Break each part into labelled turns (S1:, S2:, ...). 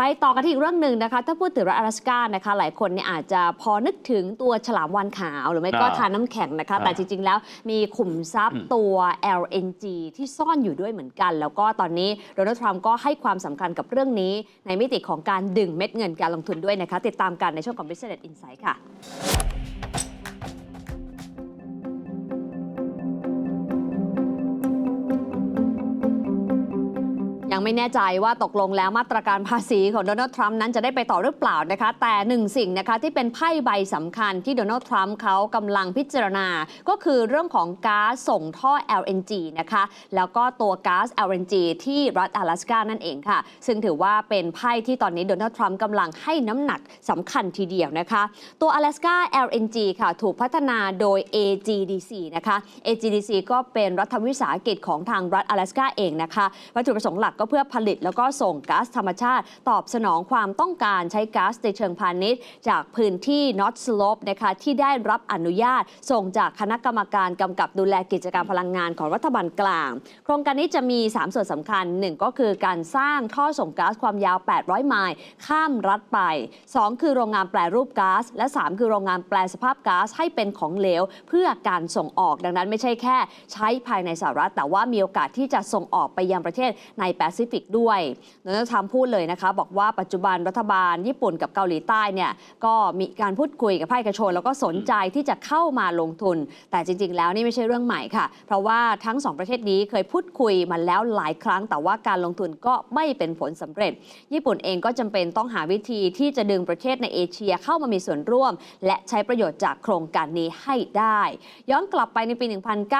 S1: ไปต่อกันที่อีกเรื่องหนึ่งนะคะ ถ้าพูดถึงรัฐ阿拉斯加นะคะ หลายคนเนี่ยอาจจะพอนึกถึงตัวฉลามวานขาว หรือไม่ก็
S2: อ่า
S1: ทานน้ำแข็งนะคะ
S2: อ่า
S1: แต่จริง ๆ แล้วมีขุมทรัพย์
S2: อืม
S1: ตัว LNG ที่ซ่อนอยู่ด้วยเหมือนกัน แล้วก็ตอนนี้โดนัลด์ทรัมป์ก็ให้ความสำคัญกับเรื่องนี้ ในมิติของการดึงเม็ดเงินการลงทุนด้วยนะคะ ติดตามกันในช่วงของ Business Insight ค่ะ ยังไม่แน่ใจว่าตกลงแล้วมาตรการภาษีของโดนัลด์ทรัมป์นั้นจะได้ไปต่อหรือเปล่านะคะ แต่หนึ่งสิ่งนะคะที่เป็นไพ่ใบสำคัญที่โดนัลด์ทรัมป์เขากำลังพิจารณา ก็คือเรื่องของก๊าซส่งท่อ LNG นะคะ แล้วก็ตัวก๊าซ LNG ที่รัฐ阿拉斯กานั่นเองค่ะ ซึ่งถือว่าเป็นไพ่ที่ตอนนี้โดนัลด์ทรัมป์กำลังให้น้ำหนักสำคัญทีเดียวนะคะ ตัว Alaska LNG ค่ะ ถูกพัฒนาโดย AGDC นะคะ AGDC ก็เป็นรัฐวิสาหกิจของทางรัฐ阿拉斯กาเองนะคะ วัตถุประสงค์หลักก็ เพื่อผลิตแล้วก็ส่งก๊าซธรรมชาติ ตอบสนองความต้องการใช้ก๊าซในเชิงพาณิชย์ จากพื้นที่ North Slope นะคะที่ได้รับอนุญาต ส่งจากคณะกรรมการกำกับดูแลกิจการพลังงานของรัฐบาลกลาง โครงการนี้จะมี 3 ส่วนสำคัญ 1 ก็คือการสร้างท่อส่งก๊าซความยาว 800 ไมล์ข้ามรัฐไป 2 คือโรงงานแปรรูปก๊าซและ 3 คือโรงงานแปลสภาพก๊าซให้เป็นของเหลว เพื่อการส่งออกดังนั้นไม่ใช่แค่ ใช้ภายในสหรัฐ แต่ว่ามีโอกาสที่จะส่งออกไปยังประเทศในแปซิฟิกด้วยโดนัลด์ทรัมป์พูดเลยนะคะ บอกว่าปัจจุบันรัฐบาลญี่ปุ่นกับเกาหลีใต้เนี่ยก็มีการพูดคุยกับภาคเอกชน แล้วก็สนใจที่จะเข้ามาลงทุน แต่จริง ๆ แล้วนี่ไม่ใช่เรื่องใหม่ค่ะ เพราะว่าทั้งสองประเทศนี้เคยพูดคุยมาแล้วหลายครั้ง แต่ว่าการลงทุนก็ไม่เป็นผลสำเร็จ ญี่ปุ่นเองก็จำเป็นต้องหาวิธีที่จะดึงประเทศในเอเชียเข้ามามีส่วนร่วม และใช้ประโยชน์จากโครงการนี้ให้ได้ ย้อนกลับไปในปี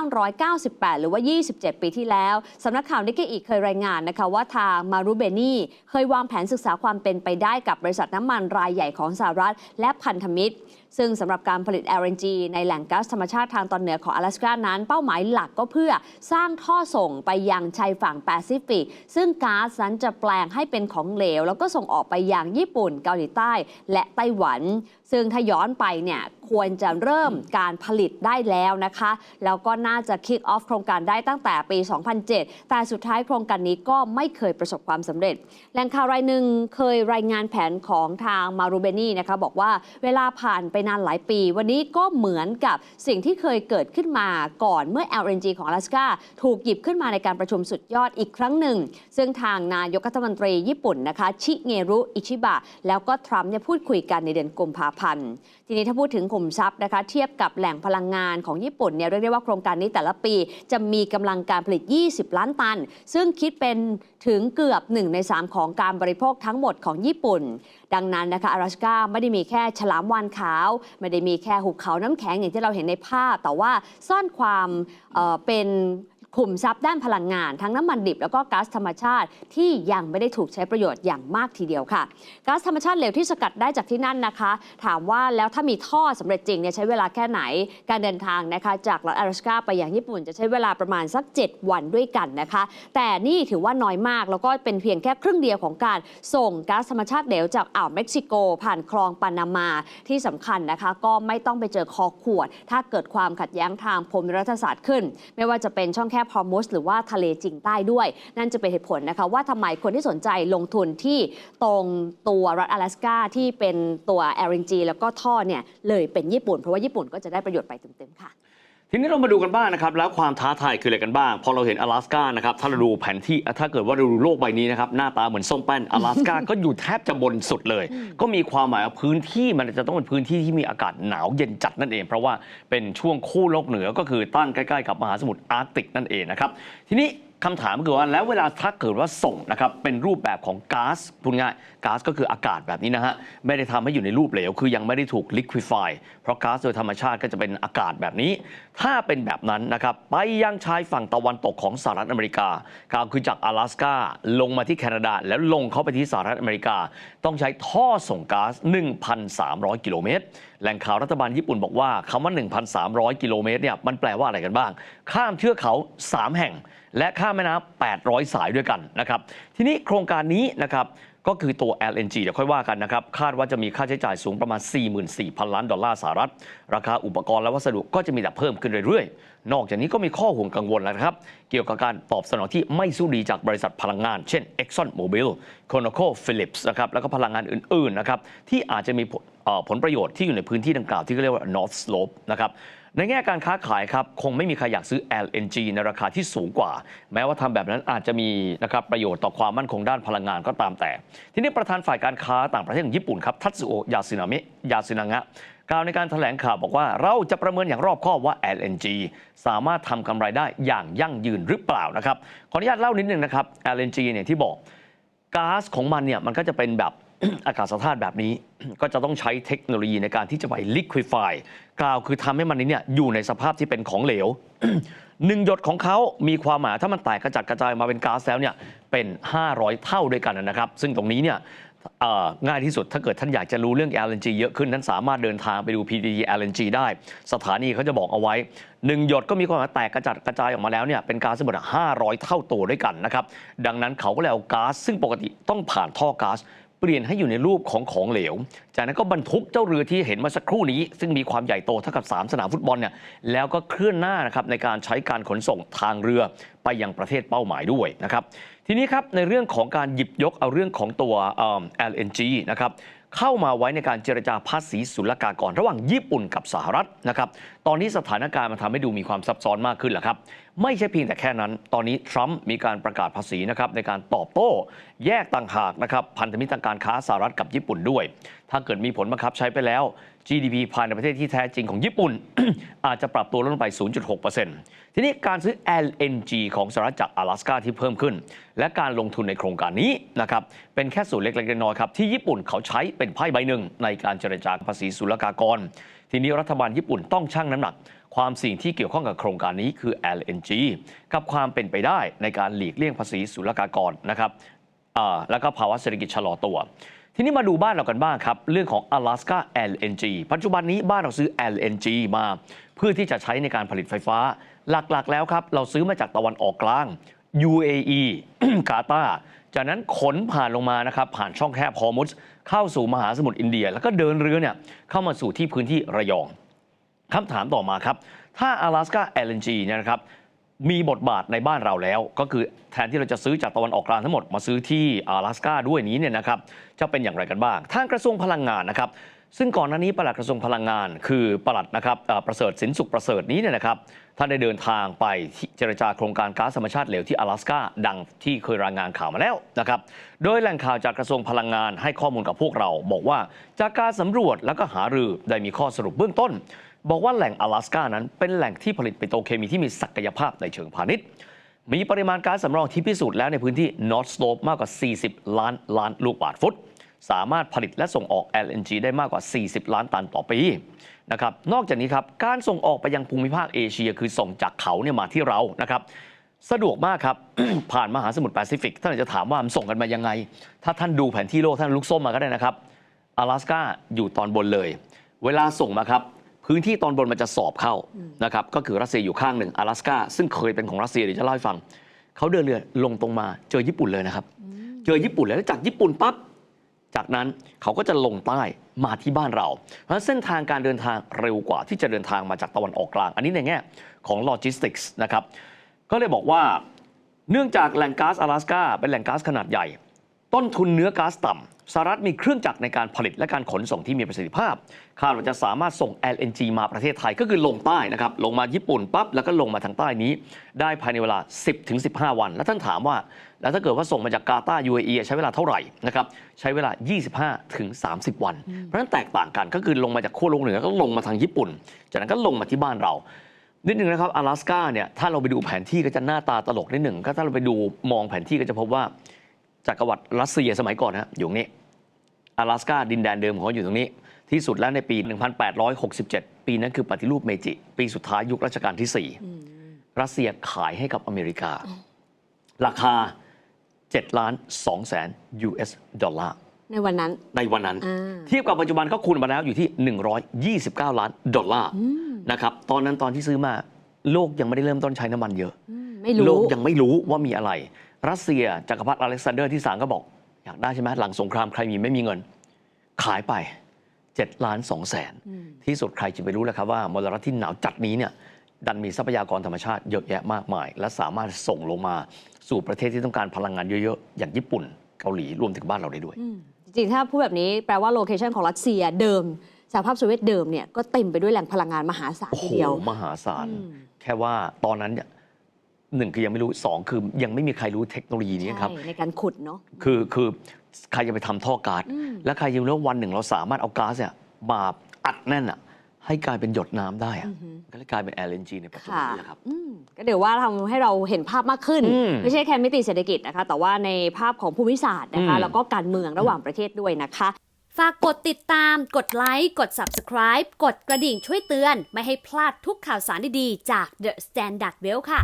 S1: 1998 หรือว่า 27 ปีที่แล้วสำนักข่าวนิกเกอีกเคยรายงานนะว่าทางมารุเบนีเคยวางแผนศึกษาความเป็นไปได้กับบริษัทน้ำมันรายใหญ่ของสหรัฐ และพันธมิตร ซึ่งสำหรับการผลิต LNG ในแหล่งก๊าซธรรมชาติทางตอนเหนือของ阿拉斯กานั้น เป้าหมายหลักก็เพื่อสร้างท่อส่งไปยังชายฝั่งแปซิฟิก ซึ่งก๊าซนั้นจะแปลงให้เป็นของเหลว แล้วก็ส่งออกไปยังญี่ปุ่น เกาหลีใต้ และไต้หวัน ซึ่งถ้าย้อนไปเนี่ยควรจะเริ่มการผลิตได้แล้วนะคะ แล้วก็น่าจะ kick off โครงการได้ตั้งแต่ปี 2007 แต่สุดท้ายโครงการนี้ก็ ไม่เคยประสบความสำเร็จ แหล่งข่าวรายหนึ่งเคยรายงานแผนของทางมารูเบนีนะคะบอกว่าเวลาผ่านไปนานหลายปี วันนี้ก็เหมือนกับสิ่งที่เคยเกิดขึ้นมาก่อนเมื่อ LNG ของ阿拉斯กาถูกหยิบขึ้นมาในการประชุมสุดยอดอีกครั้งหนึ่ง ซึ่งทางนายกรัฐมนตรีญี่ปุ่นนะคะชิเงรุอิชิบะ แล้วก็ทรัมป์เนี่ยพูดคุยกันในเดือนกุมภาพันธ์ ทีนี้ถ้าพูดถึงขุมทรัพย์นะคะ เทียบกับแหล่งพลังงานของญี่ปุ่นเนี่ยเรียกได้ว่าโครงการนี้แต่ละปี จะมีกำลังการผลิต 20 ล้านตัน ซึ่งคิดเป็น ถึงเกือบ 1 ใน 3 ของการบริโภคทั้งหมดของญี่ปุ่น ดังนั้นนะคะอาราสกาไม่ได้มีแค่ฉลามวานขาว ไม่ได้มีแค่หุบเขาน้ำแข็งอย่างที่เราเห็นในภาพ แต่ว่าซ่อนความเเป็น ขุมทรัพย์ด้านพลังงาน ทั้งน้ำมันดิบแล้วก็ก๊าซธรรมชาติที่ยังไม่ได้ถูกใช้ประโยชน์อย่างมากทีเดียวค่ะก๊าซธรรมชาติเหลวที่สกัดได้จากที่นั่นนะคะ ถามว่าแล้วถ้ามีท่อสำเร็จจริงเนี่ยใช้เวลาแค่ไหน การเดินทางนะคะจากรัฐอารสกาไปยังญี่ปุ่นจะใช้เวลาประมาณสัก 7 วันด้วยกันนะคะ แต่นี่ถือว่าน้อยมากแล้วก็เป็นเพียงแค่ครึ่งเดียวของการส่งก๊าซธรรมชาติเหลวจากอ่าวเม็กซิโก ผ่านคลองปานามาที่สำคัญนะคะ ก็ไม่ต้องไปเจอคอขวด ถ้าเกิดความขัดแย้งทางภูมิรัฐศาสตร์ขึ้น ไม่ว่าจะเป็นช่องแคบฮอร์มุสหรือว่าทะเลจีนใต้ด้วย นั่นจะเป็นเหตุผลนะคะว่าทำไมคนที่สนใจลงทุนที่ตรงตัวรัฐ阿拉斯กาที่เป็นตัว LNG แล้วก็ท่อเนี่ยเลยเป็นญี่ปุ่น เพราะว่าญี่ปุ่นก็จะได้ประโยชน์ไปเต็มๆค่ะ
S2: ทีนี้เรามาดูกันบ้างนะครับ แล้วความท้าทายคืออะไรกันบ้าง พอเราเห็น阿拉斯กานะครับ ถ้าเราดูแผนที่ถ้าเกิดว่าเราดูโลกใบนี้นะครับ หน้าตาเหมือนส้มแป้น阿拉斯กา ก็อยู่แทบจะบนสุดเลย ก็มีความหมายว่าพื้นที่มันจะต้องเป็นพื้นที่ที่มีอากาศหนาวเย็นจัดนั่นเอง เพราะว่าเป็นช่วงคู่โลกเหนือก็คือตั้งใกล้ๆกับมหาสมุทรอาร์กติกนั่นเองนะครับ ทีนี้คำถามก็คือว่าแล้วเวลาถ้าเกิดว่าส่งนะครับเป็นรูปแบบของก๊าซพูดง่ายก๊าซก็คืออากาศแบบนี้นะฮะไม่ได้ทำให้อยู่ในรูปเหลว คือยังไม่ได้ถูกลิควิฟายเพราะก๊าซโดยธรรมชาติก็จะเป็นอากาศแบบนี้ ถ้าเป็นแบบนั้นนะครับไปยังชายฝั่งตะวันตกของสหรัฐอเมริกาก็คือจาก阿拉斯กาลงมาที่แคนาดา แล้วลงเข้าไปที่สหรัฐอเมริกา ต้องใช้ท่อส่งก๊าซ 1,300 กิโลเมตร แหล่งข่าวรัฐบาลญี่ปุ่นบอกว่าคำว่า 1,300 กิโลเมตรเนี่ยมันแปลว่าอะไรกันบ้าง ข้ามเทือกเขา 3 แห่ง และข้ามแม่น้ำ800 สายด้วยกันนะครับ ทีนี้โครงการนี้นะครับ ก็คือตัว LNG เดี๋ยวค่อยว่ากันนะครับ คาดว่าจะมีค่าใช้จ่ายสูงประมาณ 44,000 ล้านดอลลาร์สหรัฐ ราคาอุปกรณ์และวัสดุก็จะมีแต่เพิ่มขึ้นเรื่อยๆ นอกจากนี้ก็มีข้อห่วงกังวลแล้วนะครับ เกี่ยวกับการตอบสนองที่ไม่สู้ดีจากบริษัทพลังงาน เช่น Exxon Mobil ConocoPhillips นะครับแล้วก็พลังงานอื่นๆนะครับที่อาจจะมีผลผลประโยชน์ที่อยู่ในพื้นที่ดังกล่าวที่เรียกว่า North Slope นะครับ ในแง่การค้าขายครับคงไม่มีใครอยากซื้อ LNG ในราคาที่สูงกว่า แม้ว่าทำแบบนั้นอาจจะมีนะครับประโยชน์ต่อความมั่นคงด้านพลังงานก็ตามแต่ ทีนี้ประธานฝ่ายการค้าต่างประเทศของญี่ปุ่นครับทัตสึโอยาสึนามะยาสึนางะกล่าวในการแถลงข่าวบอกว่าเราจะประเมินอย่างรอบคอบว่า LNG สามารถทำกำไรได้อย่างยั่งยืนหรือเปล่านะครับขออนุญาตเล่านิดนึงนะครับ LNG เนี่ยที่บอกก๊าซของมันเนี่ยมันก็จะเป็นแบบ อากาศธาตุแบบนี้ ก็จะต้องใช้เทคโนโลยีในการที่จะไป liquefy กล่าวคือทำให้มันเนี่ยอยู่ในสภาพที่เป็นของเหลวหนึ่งหยดของเขามีความหมายถ้ามันแตกกระจัดกระจายมาเป็นก๊าซแล้วเนี่ยเป็น 500 เท่าด้วยกันนะครับ ซึ่งตรงนี้เนี่ยง่ายที่สุดถ้าเกิดท่านอยากจะรู้เรื่อง LNG เยอะขึ้น ท่านสามารถเดินทางไปดู PDD LNG ได้ สถานีเขาจะบอกเอาไว้หนึ่งหยดก็มีความหมายแตกกระจัดกระจายออกมาแล้วเนี่ยเป็นก๊าซทั้งหมด500 เท่าตัวด้วยกันนะครับ ดังนั้นเขาก็เลยเอาก๊าซซึ่งปกติต้องผ่านท่อก๊าซ เปลี่ยนให้อยู่ในรูปของของเหลว จากนั้นก็บรรทุกเจ้าเรือที่เห็นมาสักครู่นี้ ซึ่งมีความใหญ่โตเท่ากับ 3 สนามฟุตบอลเนี่ยแล้วก็เคลื่อนหน้านะครับในการใช้การขนส่งทางเรือไปยังประเทศเป้าหมายด้วยนะครับทีนี้ครับในเรื่องของการหยิบยกเอาเรื่องของตัว LNG นะครับเข้ามาไว้ในการเจรจาภาษีศุลกากร ระหว่างญี่ปุ่นกับสหรัฐนะครับตอนนี้สถานการณ์มันทำให้ดูมีความซับซ้อนมากขึ้นแหละครับ ไม่ใช่เพียงแต่แค่นั้น ตอนนี้ทรัมป์มีการประกาศภาษีนะครับในการตอบโต้ แยกต่างหากนะครับพันธมิตรทางการค้าสหรัฐกับญี่ปุ่นด้วย ถ้าเกิดมีผลบังคับใช้ไปแล้ว GDP ภายในประเทศที่แท้จริงของญี่ปุ่น อาจจะปรับตัวลดลงไป 0.6%ทีนี้การซื้อ LNG ของสหรัฐจาก阿拉斯กาที่เพิ่มขึ้น และการลงทุนในโครงการนี้นะครับเป็นแค่ส่วนเล็กๆน้อยๆครับที่ญี่ปุ่นเขาใช้เป็นไพ่ใบหนึ่งในการเจรจาภาษีศุลกากร ทีนี้รัฐบาลญี่ปุ่นต้องชั่งน้ำหนัก ความสิ่งที่เกี่ยวข้องกับโครงการนี้คือ LNG กับความเป็นไปได้ในการหลีกเลี่ยงภาษีศุลกากรนะครับแล้วก็ภาวะเศรษฐกิจชะลอตัว ทีนี้มาดูบ้านเรากันบ้างครับ เรื่องของ Alaska LNG ปัจจุบันนี้บ้านเราซื้อ LNG มา เพื่อที่จะใช้ในการผลิตไฟฟ้า หลักๆ แล้วครับ เราซื้อมาจากตะวันออกกลาง UAE กาตาร์จากนั้นขนผ่านลงมานะครับผ่านช่องแคบฮอร์มุสเข้าสู่มหาสมุทรอินเดีย แล้วก็เดินเรือเนี่ยเข้ามาสู่ที่พื้นที่ระยอง คำถามต่อมาครับ ถ้า Alaska LNG เนี่ยนะครับ มีบทบาทในบ้านเราแล้ว ก็คือแทนที่เราจะซื้อจากตะวันออกกลางทั้งหมดมาซื้อที่阿拉斯กาด้วยนี้เนี่ยนะครับ จะเป็นอย่างไรกันบ้าง ทางกระทรวงพลังงานนะครับ ซึ่งก่อนหน้านี้ปลัดกระทรวงพลังงาน คือปลัดนะครับเอ่อประเสริฐสินสุขประเสริฐนี้เนี่ยนะครับ ท่านได้เดินทางไปที่เจรจาโครงการก๊าซธรรมชาติเหลวที่阿拉斯กาดังที่เคยรายงานข่าวมาแล้วนะครับ โดยแหล่งข่าวจากกระทรวงพลังงานให้ข้อมูลกับพวกเรา บอกว่าจากการสำรวจแล้วก็หารือได้มีข้อสรุปเบื้องต้น บอกว่าแหล่ง阿拉斯กานั้นเป็นแหล่งที่ผลิตปิโตรเคมีที่มีศักยภาพในเชิงพาณิชย์ มีปริมาณก๊าซสำรองที่พิสูจน์แล้วในพื้นที่ North Slope มากกว่า 40 ล้านล้านลูกบาศก์ฟุต สามารถผลิตและส่งออก LNG ได้มากกว่า 40 ล้านตันต่อปีนะครับ นอกจากนี้ครับ การส่งออกไปยังภูมิภาคเอเชีย คือส่งจากเขาเนี่ยมาที่เรานะครับ สะดวกมากครับ ผ่านมหาสมุทรแปซิฟิก ท่านอาจจะถามว่ามันส่งกันมายังไง ถ้าท่านดูแผนที่โลกท่านลุกส้มมาก็ได้นะครับ 阿拉斯กาอยู่ตอนบนเลย เวลาส่งมาครับ พื้นที่ตอนบนมันจะสอบเข้านะครับ ก็คือรัสเซียอยู่ข้างหนึ่ง阿拉斯กาซึ่งเคยเป็นของรัสเซียเดี๋ยวจะเล่าให้ฟัง เขาเดินเรือลงตรงมาเจอญี่ปุ่นเลยนะครับ เจอญี่ปุ่นแล้วจากญี่ปุ่นปั๊บ จากนั้นเขาก็จะลงใต้มาที่บ้านเรา เพราะฉะนั้นเส้นทางการเดินทางเร็วกว่าที่จะเดินทางมาจากตะวันออกกลาง อันนี้ในแง่ของโลจิสติกส์นะครับ ก็เลยบอกว่า เนื่องจากแหล่งก๊าซ阿拉斯กาเป็นแหล่งก๊าซขนาดใหญ่ ต้นทุนเนื้อก๊าซต่ำสหรัฐมีเครื่องจักรในการผลิตและการขนส่งที่มีประสิทธิภาพ คาดว่าจะสามารถส่ง LNG มาประเทศไทยก็คือลงใต้นะครับ ลงมาญี่ปุ่นปั๊บ แล้วก็ลงมาทางใต้นี้ ได้ภายในเวลา 10-15 วัน แล้วท่านถามว่า แล้วถ้าเกิดว่าส่งมาจากกาตาร์ UAE ใช้เวลาเท่าไหร่นะครับ ใช้เวลา 25-30 วัน เพราะฉะนั้นแตกต่างกันก็คือลงมาจากขั้วโลกเหนือก็ลงมาทางญี่ปุ่น จากนั้นก็ลงมาที่บ้านเรา นิดนึงนะครับ阿拉斯กาเนี่ยถ้าเราไปดูแผนที่ก็จะหน้าตาตลกนิดหนึ่งก็ถ้าเราไปดูมองแผนที่ก็จะพบว่า จากกวัรรัสเซียสมัยก่อนนะอยู่ตรงนี้阿拉สกาดินแดนเดิมของเขาอยู่ตรงนี้ ที่สุดแล้วในปี 1867 ปีนั้นคือปฏิรูปเมจิ ปีสุดท้ายยุครัชการที่ 4 รัสเซียขายให้กับอเมริกา ราคา7ล้าน2แสน US ดอลลาร์
S1: ในวันนั้น
S2: ในวันนั้น เทียบกับปัจจุบันเขาคูณมาแล้วอยู่ที่ 129 ล้านดอลลาร์นะครับตอนนั้นตอนที่ซื้อมาโลกยังไม่ได้เริ่มต้นใช้น้ำมันเยอะโลกยังไม่รู้ว่ามีอะไร รัสเซียจักรพรรดิอเล็กซานเดอร์ที่สามก็บอก อยากได้ใช่ไหมหลังสงครามใครมีไม่มีเงิน ขายไป7ล้าน2แสน
S1: อืม
S2: ที่สุดใครจะไปรู้ล่ะครับว่ามลรัฐที่หนาวจัดนี้เนี่ยดันมีทรัพยากรธรรมชาติเยอะแยะมากมาย และสามารถส่งลงมาสู่ประเทศที่ต้องการพลังงานเยอะๆ อย่างญี่ปุ่นเกาหลีรวมถึงบ้านเราได้ด้วย
S1: อืมจริงๆถ้าพูดแบบนี้แปลว่าโลเคชันของรัสเซียเดิมสหภาพโซเวียตเดิมเนี่ยก็เต็มไปด้วยแหล่งพลังงานมหาศาล
S2: โอ้
S1: ที
S2: โห
S1: เดียว
S2: มหาศาล
S1: อืม
S2: แค่ว่าตอนนั้นเนี่ย หนึ่งคือยังไม่รู้สองคือยังไม่มีใครรู้เทคโนโลยีนี้ครับ
S1: ใช่ในการขุดเนาะ
S2: คือคือใครจะไปทำท่อก๊าซ
S1: อืม
S2: และใครจะรู้ว่าวันหนึ่งเราสามารถเอาก๊าซเนี่ยมาอัดแน่นอะให้กลายเป็นหยดน้ำได้อะ
S1: อือหือ
S2: ก็เลยกลายเป็น LNG ในปัจจุบัน
S1: ค่ะ
S2: นี้แหละครับ
S1: อืมก็เดี๋ยวว่าทำให้เราเห็นภาพมากขึ้น
S2: อืม
S1: ไม่ใช่แค่มิติเศรษฐกิจนะคะ แต่ว่าในภาพของภูมิศาสตร์นะคะ
S2: อืม
S1: แล้วก็การเมืองระหว่างประเทศด้วยนะคะ
S3: ฝากกดติดตาม กดไลค์ กด Subscribe กดกระดิ่งช่วยเตือน ไม่ให้พลาดทุกข่าวสารดี ๆ จาก The Standard Well ค่ะ